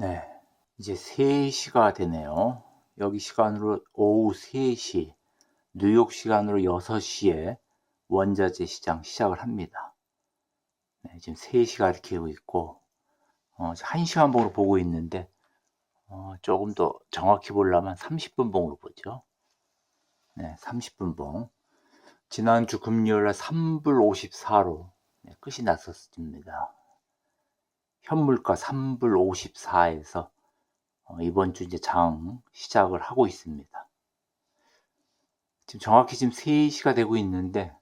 네, 이제 3시가 되네요. 여기 시간으로 오후 3시, 뉴욕 시간으로 6시에 원자재 시장 시작을 합니다. 네, 지금 3시가 이렇게 되고 있고, 어, 1시간 봉으로 보고 있는데, 어, 조금 더 정확히 보려면 30분 봉으로 보죠. 네, 30분 봉. 지난주 금요일 날 3불 54로 끝이 났었습니다. 현물가 3불 54에서 어, 이번 주 이제 장 시작을 하고 있습니다. 지금 정확히 지금 3시가 되고 있는데,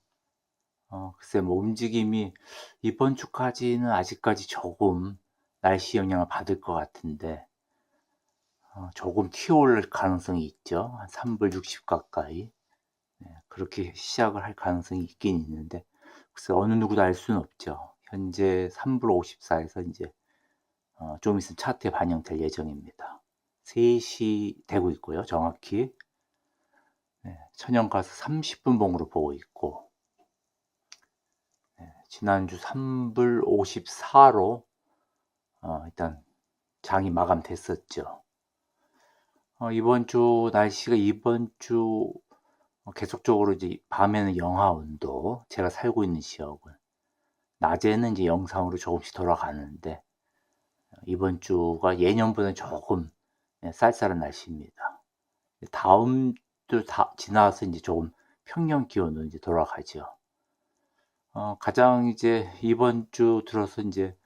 어, 글쎄 뭐 움직임이 이번 주까지는 아직까지 조금 날씨 영향을 받을 것 같은데, 어, 조금 튀어올 가능성이 있죠. 한 3불 60 가까이. 네, 그렇게 시작을 할 가능성이 있긴 있는데, 글쎄 어느 누구도 알 수는 없죠. 현재 3불 54에서 이제 어, 좀 있으면 차트에 반영될 예정입니다. 3시 되고 있고요. 정확히 네, 천연가스 30분 봉으로 보고 있고 네, 지난주 3불 54로 어, 일단 장이 마감됐었죠. 어, 이번 주 날씨가 이번 주 계속적으로 이제 밤에는 영하 온도 제가 살고 있는 지역은 낮에는 이제 영상으로 조금씩 돌아가는데 이번 주가 예년보다는 조금 네, 쌀쌀한 날씨입니다. 다음 주 다 지나서 이제 조금 평년 기온으로 이제 돌아가죠. 어, 가장 이제 이번 주 들어서 이제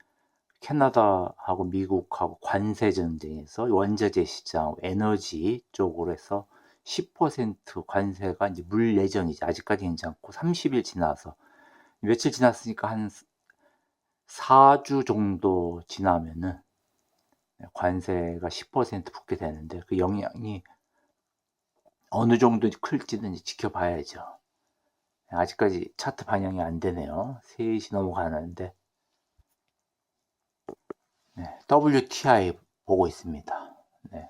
캐나다하고 미국하고 관세 전쟁에서 원자재 시장, 에너지 쪽으로 해서 10% 관세가 이제 물 예정이지 아직까지 괜찮고 30일 지나서 며칠 지났으니까 한 4주 정도 지나면은 관세가 10% 붙게 되는데 그 영향이 어느 정도 클지는 지켜봐야죠. 아직까지 차트 반영이 안 되네요. 3시 넘어가는데 네, WTI 보고 있습니다. 네,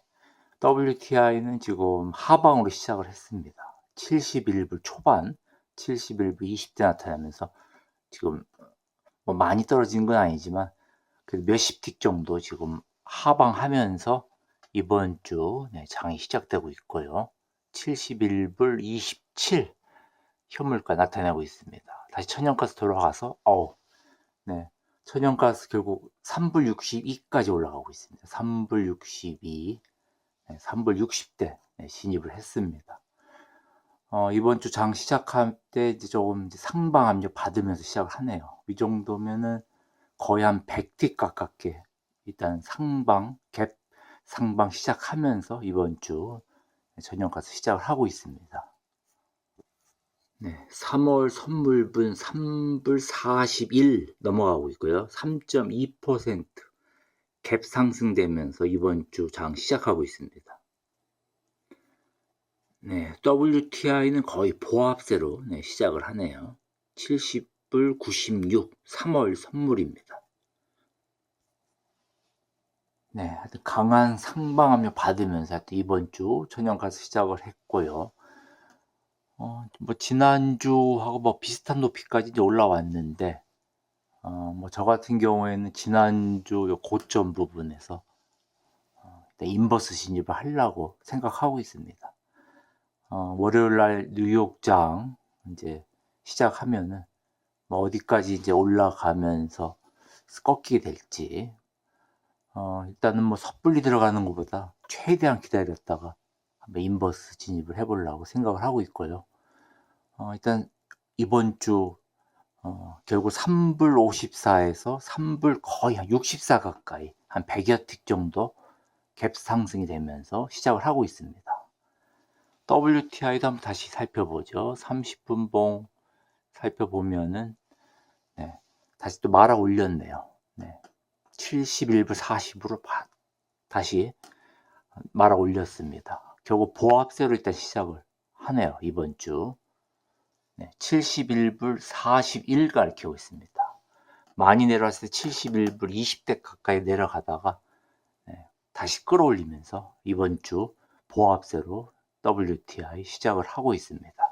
WTI는 지금 하방으로 시작을 했습니다. 71불 초반, 71불 20대 나타나면서 지금 뭐 많이 떨어진 건 아니지만 그래도 몇십 틱 정도 지금 하방하면서 이번 주 네, 장이 시작되고 있고요. 71불 27 현물가 나타내고 있습니다. 다시 천연가스 돌아가서 어 네, 천연가스 결국 3불 62까지 올라가고 있습니다. 3불 62, 네, 3불 60대 네, 진입을 했습니다. 어, 이번 주 장 시작할 때 이제 조금 이제 상방 압력 받으면서 시작을 하네요. 이 정도면은 거의 한 100틱 가깝게 일단 상방, 갭 상방 시작하면서 이번 주 전년가서 시작을 하고 있습니다. 네, 3월 선물분 3불 41 넘어가고 있고요. 3.2%갭 상승되면서 이번 주 장 시작하고 있습니다. 네, WTI는 거의 보합세로 네, 시작을 하네요. 70불 96 3월 선물입니다. 네, 하여튼 강한 상방압력 받으면서 하여튼 이번 주 천연가스 시작을 했고요. 어, 뭐 지난주하고 뭐 비슷한 높이까지 이제 올라왔는데, 어, 뭐 저 같은 경우에는 지난주 고점 부분에서 어, 인버스 진입을 하려고 생각하고 있습니다. 어, 월요일 날 뉴욕장 이제 시작하면은 뭐 어디까지 이제 올라가면서 꺾이게 될지 어, 일단은 뭐 섣불리 들어가는 것보다 최대한 기다렸다가 한번 인버스 진입을 해보려고 생각을 하고 있고요. 어, 일단 이번 주 어, 결국 3불 54에서 3불 거의 한 64 가까이 한 100여 틱 정도 갭 상승이 되면서 시작을 하고 있습니다. WTI도 한번 다시 살펴보죠. 30분 봉 살펴보면은 네, 다시 또 말아 올렸네요. 네, 71불 40으로 다시 말아 올렸습니다. 결국 보합세로 일단 시작을 하네요. 이번 주. 네, 71불 41 가리키고 있습니다. 많이 내려왔을 때 71불 20대 가까이 내려가다가 네, 다시 끌어올리면서 이번 주 보합세로 WTI 시작을 하고 있습니다.